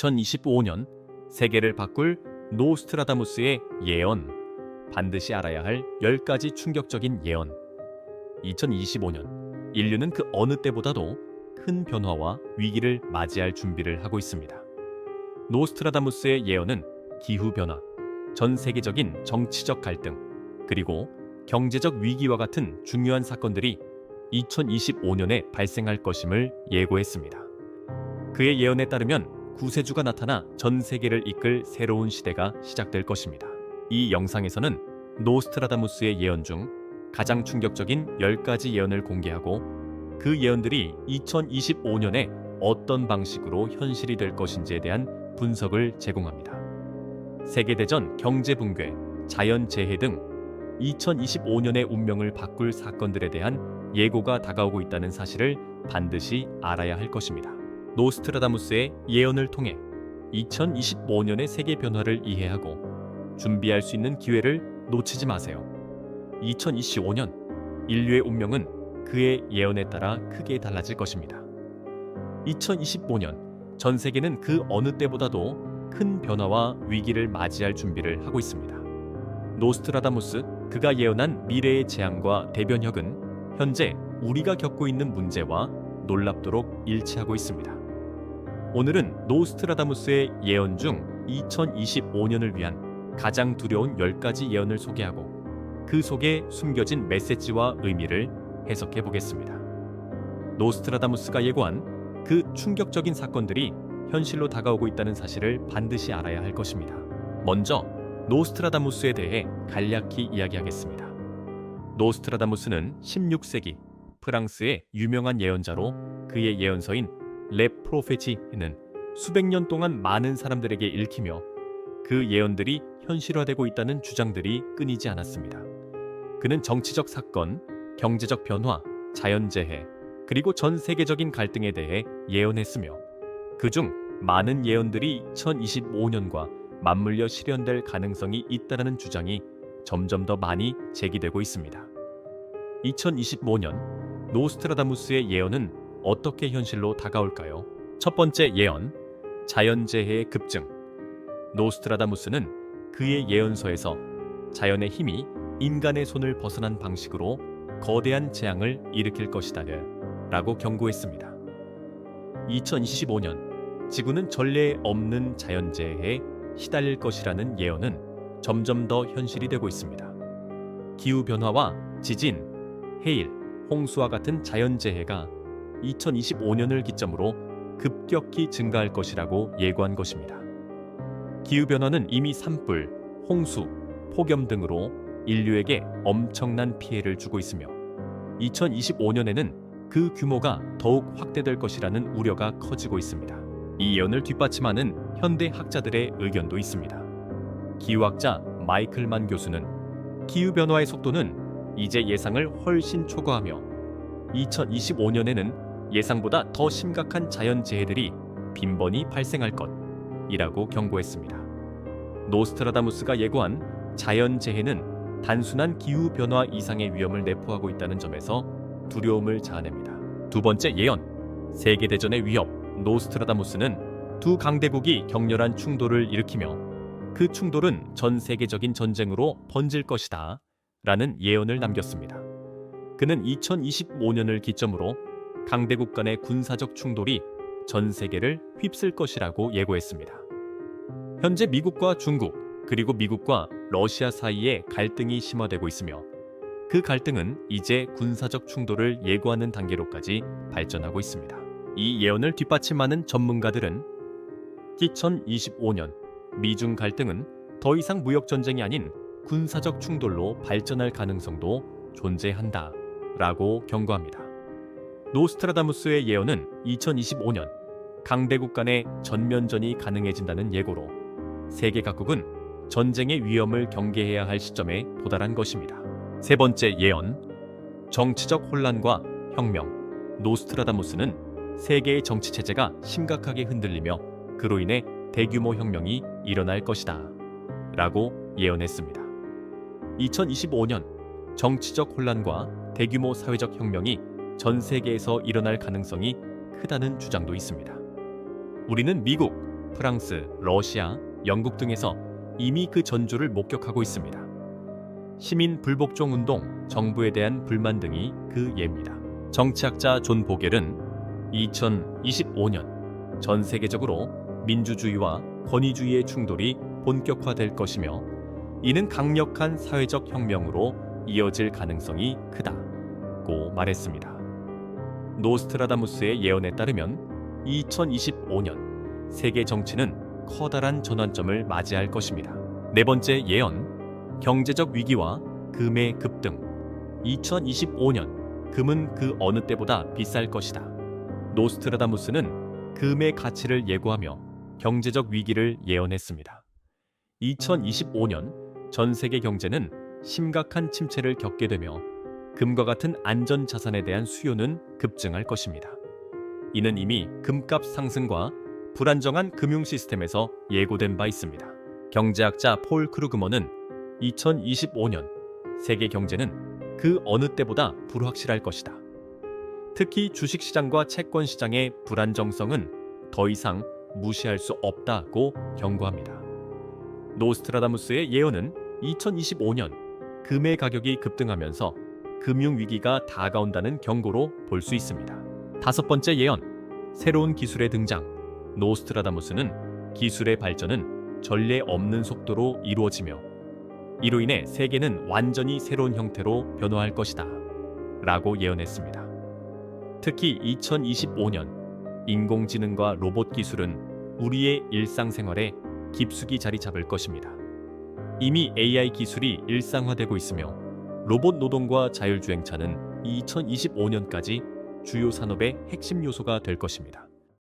2025년 세계를 바꿀 노스트라다무스의 예언. 반드시 알아야 할 10가지 충격적인 예언. 2025년 인류는 그 어느 때보다도 큰 변화와 위기를 맞이할 준비를 하고 있습니다. 노스트라다무스의 예언은 기후 변화, 전 세계적인 정치적 갈등, 그리고 경제적 위기와 같은 중요한 사건들이 2025년에 발생할 것임을 예고했습니다. 그의 예언에 따르면 구세주가 나타나 전 세계를 이끌 새로운 시대가 시작될 것입니다. 이 영상에서는 노스트라다무스의 예언 중 가장 충격적인 10가지 예언을 공개하고 그 예언들이 2025년에 어떤 방식으로 현실이 될 것인지에 대한 분석을 제공합니다. 세계대전, 경제 붕괴, 자연 재해 등 2025년의 운명을 바꿀 사건들에 대한 예고가 다가오고 있다는 사실을 반드시 알아야 할 것입니다. 노스트라다무스의 예언을 통해 2025년의 세계 변화를 이해하고 준비할 수 있는 기회를 놓치지 마세요. 2025년 인류의 운명은 그의 예언에 따라 크게 달라질 것입니다. 2025년 전 세계는 그 어느 때보다도 큰 변화와 위기를 맞이할 준비를 하고 있습니다. 노스트라다무스 그가 예언한 미래의 재앙과 대변혁은 현재 우리가 겪고 있는 문제와 놀랍도록 일치하고 있습니다. 오늘은 노스트라다무스의 예언 중 2025년을 위한 가장 두려운 10가지 예언을 소개하고 그 속에 숨겨진 메시지와 의미를 해석해 보겠습니다. 노스트라다무스가 예고한 그 충격적인 사건들이 현실로 다가오고 있다는 사실을 반드시 알아야 할 것입니다. 먼저 노스트라다무스에 대해 간략히 이야기하겠습니다. 노스트라다무스는 16세기 프랑스의 유명한 예언자로 그의 예언서인 레 프로페치는 수백 년 동안 많은 사람들에게 읽히며 그 예언들이 현실화되고 있다는 주장들이 끊이지 않았습니다. 그는 정치적 사건, 경제적 변화, 자연재해, 그리고 전 세계적인 갈등에 대해 예언했으며 그중 많은 예언들이 2025년과 맞물려 실현될 가능성이 있다는 주장이 점점 더 많이 제기되고 있습니다. 2025년 노스트라다무스의 예언은 어떻게 현실로 다가올까요? 첫 번째 예언, 자연재해의 급증. 노스트라다무스는 그의 예언서에서 자연의 힘이 인간의 손을 벗어난 방식으로 거대한 재앙을 일으킬 것이다 라고 경고했습니다. 2025년 지구는 전례 없는 자연재해에 시달릴 것이라는 예언은 점점 더 현실이 되고 있습니다. 기후 변화와 지진, 해일, 홍수와 같은 자연재해가 2025년을 기점으로 급격히 증가할 것이라고 예고한 것입니다. 기후 변화는 이미 산불, 홍수, 폭염 등으로 인류에게 엄청난 피해를 주고 있으며 2025년에는 그 규모가 더욱 확대될 것이라는 우려가 커지고 있습니다. 이 예언을 뒷받침하는 현대 학자들의 의견도 있습니다. 기후학자 마이클만 교수는 기후 변화의 속도는 이제 예상을 훨씬 초과하며 2025년에는 예상보다 더 심각한 자연재해들이 빈번히 발생할 것이라고 경고했습니다. 노스트라다무스가 예고한 자연재해는 단순한 기후 변화 이상의 위험을 내포하고 있다는 점에서 두려움을 자아냅니다. 두 번째 예언, 세계 대전의 위협. 노스트라다무스는 두 강대국이 격렬한 충돌을 일으키며 그 충돌은 전 세계적인 전쟁으로 번질 것이다. 라는 예언을 남겼습니다. 그는 2025년을 기점으로 강대국 간의 군사적 충돌이 전 세계를 휩쓸 것이라고 예고했습니다. 현재 미국과 중국, 그리고 미국과 러시아 사이에 갈등이 심화되고 있으며 그 갈등은 이제 군사적 충돌을 예고하는 단계로까지 발전하고 있습니다. 이 예언을 뒷받침하는 전문가들은 2025년 미중 갈등은 더 이상 무역 전쟁이 아닌 군사적 충돌로 발전할 가능성도 존재한다 라고 경고합니다. 노스트라다무스의 예언은 2025년 강대국 간의 전면전이 가능해진다는 예고로 세계 각국은 전쟁의 위험을 경계해야 할 시점에 도달한 것입니다. 세 번째 예언 정치적 혼란과 혁명 노스트라다무스는 세계의 정치 체제가 심각하게 흔들리며 그로 인해 대규모 혁명이 일어날 것이다 라고 예언했습니다. 2025년 정치적 혼란과 대규모 사회적 혁명이 전 세계에서 일어날 가능성이 크다는 주장도 있습니다. 우리는 미국, 프랑스, 러시아, 영국 등에서 이미 그 전조를 목격하고 있습니다. 시민 불복종 운동, 정부에 대한 불만 등이 그 예입니다. 정치학자 존 보겔은 2025년 전 세계적으로 민주주의와 권위주의의 충돌이 본격화될 것이며 이는 강력한 사회적 혁명으로 이어질 가능성이 크다고 말했습니다. 노스트라다무스의 예언에 따르면 2025년 세계 정치는 커다란 전환점을 맞이할 것입니다. 네 번째 예언, 경제적 위기와 금의 급등. 2025년 금은 그 어느 때보다 비쌀 것이다. 노스트라다무스는 금의 가치를 예고하며 경제적 위기를 예언했습니다. 2025년 전 세계 경제는 심각한 침체를 겪게 되며 금과 같은 안전 자산에 대한 수요는 급증할 것입니다. 이는 이미 금값 상승과 불안정한 금융 시스템에서 예고된 바 있습니다. 경제학자 폴 크루그먼은 2025년 세계 경제는 그 어느 때보다 불확실할 것이다. 특히 주식 시장과 채권 시장의 불안정성은 더 이상 무시할 수 없다고 경고합니다. 노스트라다무스의 예언은 2025년 금의 가격이 급등하면서 금융 위기가 다가온다는 경고로 볼 수 있습니다. 다섯 번째 예언, 새로운 기술의 등장. 노스트라다무스는 기술의 발전은 전례 없는 속도로 이루어지며 이로 인해 세계는 완전히 새로운 형태로 변화할 것이다. 라고 예언했습니다. 특히 2025년 인공지능과 로봇 기술은 우리의 일상생활에 깊숙이 자리 잡을 것입니다. 이미 AI 기술이 일상화되고 있으며 로봇 노동과 자율주행차는 2025년까지 주요 산업의 핵심 요소가 될 것입니다.